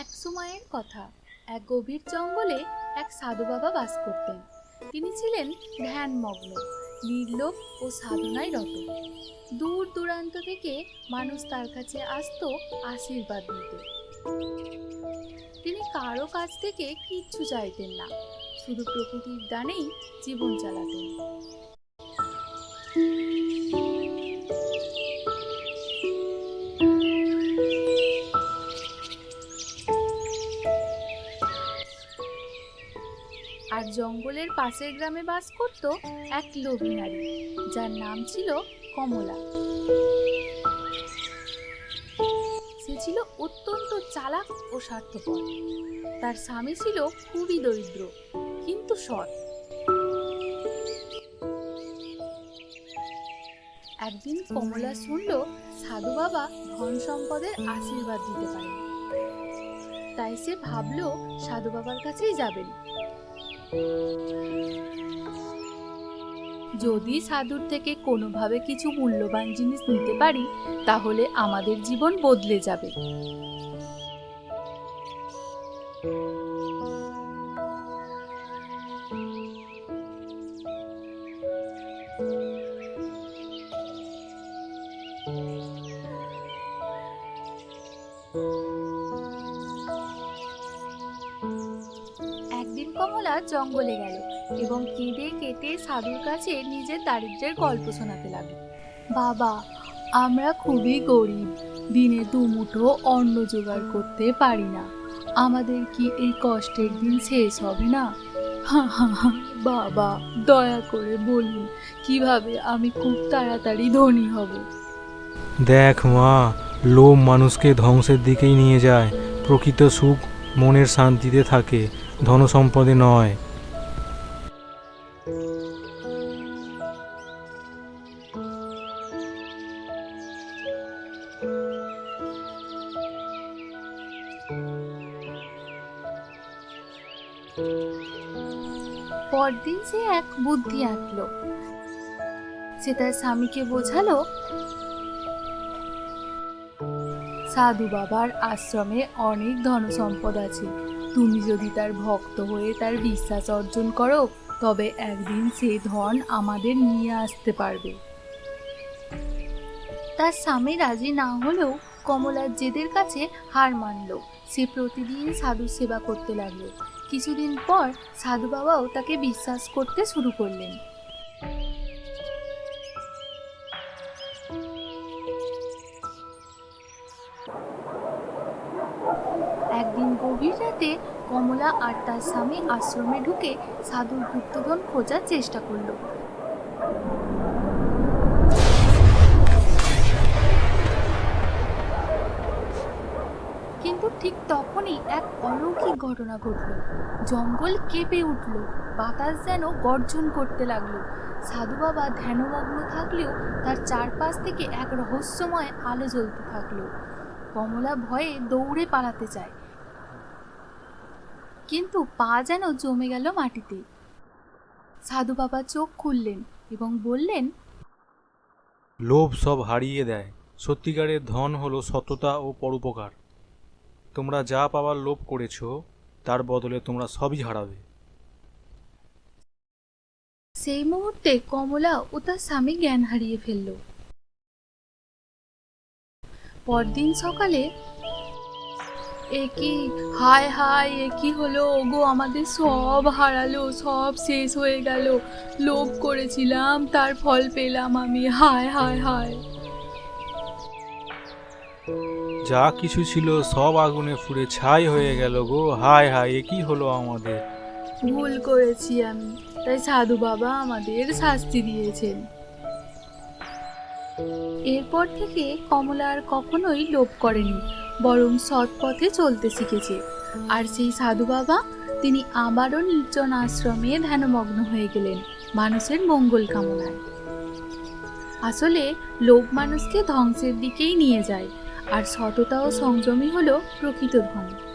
এক সময়ের কথা। এক গভীর জঙ্গলে এক সাধু বাবা বাস করতেন। তিনি ছিলেন ধ্যানমগ্ন, নির্লোভ ও সাধনায় রত। দূর দূরান্ত থেকে মানুষ তার কাছে আসতো আশীর্বাদ নিতে। তিনি কারও কাছ থেকে কিচ্ছু চাইতেন না। শুধু প্রকৃতির দানেই জীবন চালাতেন। আর জঙ্গলের পাশের গ্রামে বাস করত এক লোভী নারী যার নাম ছিল কমলা। সে ছিল অত্যন্ত চালাক ও স্বার্থপর। তার স্বামী ছিল খুবই দরিদ্র, কিন্তু সৎ। একদিন কমলা শুনল সাধু বাবা ধন সম্পদের আশীর্বাদ দিতে পারেন। তাই সে ভাবলো সাধু বাবার কাছেই যাবেন। যদি সাধুর থেকে কোনোভাবে কিছু মূল্যবান জিনিস নিতে পারি তাহলে আমাদের জীবন বদলে যাবে। জঙ্গলে গেল এবং কেঁদে কেটে সাধুর কাছে নিজের দারিদ্র্যের গল্প শোনাতে লাগল। বাবা, আমরা খুবই গরিব, দিনে দুমুঠো অন্ন জোগাড় করতে পারি না। আমাদের কি এই কষ্টের দিন শেষ হবে না? বাবা, দয়া করে বলুন, কীভাবে আমি খুব তাড়াতাড়ি ধনী হব? দেখ মা, লোভ মানুষকে ধ্বংসের দিকেই নিয়ে যায়, প্রকৃত সুখ মনের শান্তিতে থাকে ধনসম্পদে নয়। পরদিন সে এক বুদ্ধি আঁটলো। সে তার স্বামীকে বোঝালো সাধু বাবার আশ্রমে অনেক ধন সম্পদ আছে। তুমি যদি তার ভক্ত হয়ে তার বিশ্বাস অর্জন করো, তবে একদিন সে ধন আমাদের নিয়ে আসতে পারবে। তার স্বামী রাজি না হলেও কমলার জেদের কাছে হার মানল। সে প্রতিদিন সাধুর সেবা করতে লাগল। কিছুদিন পর সাধু বাবাও তাকে বিশ্বাস করতে শুরু করলেন। একদিন গভীর রাতে কমলা আর তার স্বামী আশ্রমে ঢুকে সাধুর গুপ্তধন খোঁজার চেষ্টা করল। কিন্তু ঠিক তখনই এক অলৌকিক ঘটনা ঘটল। জঙ্গল কেঁপে উঠল, বাতাস যেন গর্জন করতে লাগল। সাধু বাবা ধ্যানমগ্ন থাকলেও তার চারপাশ থেকে এক রহস্যময় আলো জ্বলতে থাকল। কমলা ভয়ে দৌড়ে পালাতে চায়। কিন্তু পা যেন জমে গেল মাটিতে। সাধু বাবা চোখ খুললেন এবং বললেন লোভ সব হারিয়ে দেয়। সত্যিকারের ধন হলো সততা ও পরোপকার। তোমরা যা পাওয়ার লোভ করেছ তার বদলে তোমরা সবই হারাবে। সেই মুহূর্তে কমলা ও তার স্বামী জ্ঞান হারিয়ে ফেলল। পরদিন সকালে এ কি? হায় হায় এ কি হলো? ওগো আমাদের সব হারালো সব শেষ হয়ে গেল। লোভ করেছিলাম তার ফল পেলাম আমি। হায় হায় হায়। যা কিছু ছিল সব আগুনে ফুড়ে ছাই হয়ে গেল গো। হায় হায় এ কি হলো আমাদের? ভুল করেছি আমি। তাই সাধু বাবা আমাদের শাস্তি দিয়েছেন। এরপর থেকে কমলা আর কখনোই লোভ করেনি। বরং সৎ পথে চলতে শিখেছে। আর সেই সাধু বাবা, তিনি আবারও নির্জন আশ্রমে ধ্যানমগ্ন হয়ে গেলেন, মানুষের মঙ্গল কামনায়। আসলে লোভ মানুষকে ধ্বংসের দিকেই নিয়ে যায়, আর সততা ও সংযমই হলো প্রকৃত ধন।